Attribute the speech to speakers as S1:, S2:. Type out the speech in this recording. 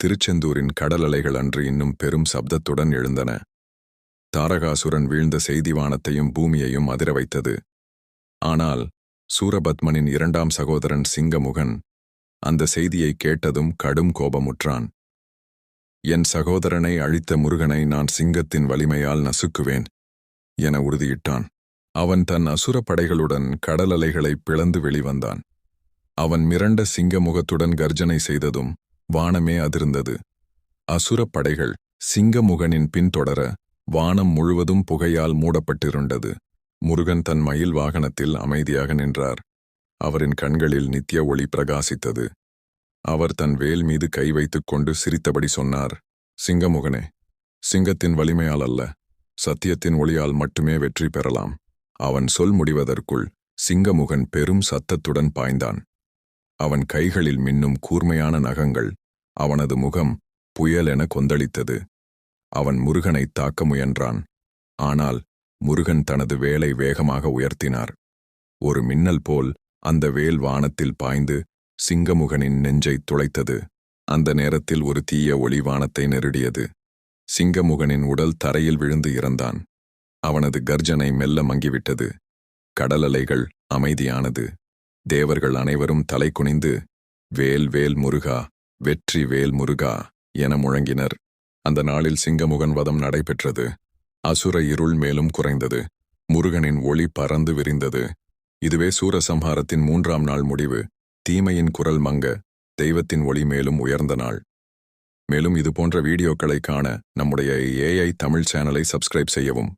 S1: திருச்செந்தூரின் கடல் அலைகள் அன்று இன்னும் பெரும் சப்தத்துடன் எழுந்தன. தாரகாசுரன் வீழ்ந்த செய்திவானத்தையும் பூமியையும் அதிர வைத்தது. ஆனால் சூரபத்மனின் இரண்டாம் சகோதரன் சிங்கமுகன் அந்த செய்தியை கேட்டதும் கடும் கோபமுற்றான். என் சகோதரனை அழித்த முருகனை நான் சிங்கத்தின் வலிமையால் நசுக்குவேன் என உறுதியிட்டான். அவன் தன் அசுர படைகளுடன் கடல் அலைகளை பிளந்து வெளிவந்தான். அவன் மிரண்ட சிங்கமுகத்துடன் கர்ஜனை செய்ததும் வானமே அதிர்ந்தது. அசுரப் படைகள் சிங்கமுகனின் பின்தொடர வானம் முழுவதும் புகையால் மூடப்பட்டிருந்தது. முருகன் தன் மயில் வாகனத்தில் அமைதியாக நின்றார். அவரின் கண்களில் நித்திய ஒளி பிரகாசித்தது. அவர் தன் வேல் மீது கை வைத்துக் கொண்டு சிரித்தபடி சொன்னார் சிங்கமுகனே சிங்கத்தின் வலிமையால் அல்ல சத்தியத்தின் ஒளியால் மட்டுமே வெற்றி பெறலாம். அவன் சொல் முடிவதற்குள் சிங்கமுகன் பெரும் சத்தத்துடன் பாய்ந்தான். அவன் கைகளில் மின்னும் கூர்மையான நகங்கள் அவனது முகம் புயலென கொந்தளித்தது. அவன் முருகனை தாக்க முயன்றான். ஆனால் முருகன் தனது வேலை வேகமாக உயர்த்தினார். ஒரு மின்னல் போல் அந்த வேல் வானத்தில் பாய்ந்து சிங்கமுகனின் நெஞ்சை துளைத்தது. அந்த நேரத்தில் ஒரு தீய ஒளி வானத்தை நெருடியது. சிங்கமுகனின் உடல் தரையில் விழுந்து இறந்தான். அவனது கர்ஜனை மெல்ல மங்கிவிட்டது. கடலலைகள் அமைதியானது. தேவர்கள் அனைவரும் தலை குனிந்து வேல் வேல் முருகா வெற்றி வேல் முருகா என முழங்கினர். அந்த நாளில் சிங்கமுகன் வதம் நடைபெற்றது. அசுர இருள் மேலும் குறைந்தது. முருகனின் ஒளி பறந்து விரிந்தது. இதுவே சூரசம்ஹாரத்தின் மூன்றாம் நாள் முடிவு. தீமையின் குரல் மங்க. தெய்வத்தின் ஒளி மேலும் உயர்ந்த நாள். மேலும் இது போன்ற வீடியோக்களை காண நம்முடைய ஏஐ தமிழ் சேனலை சப்ஸ்கிரைப் செய்யவும்.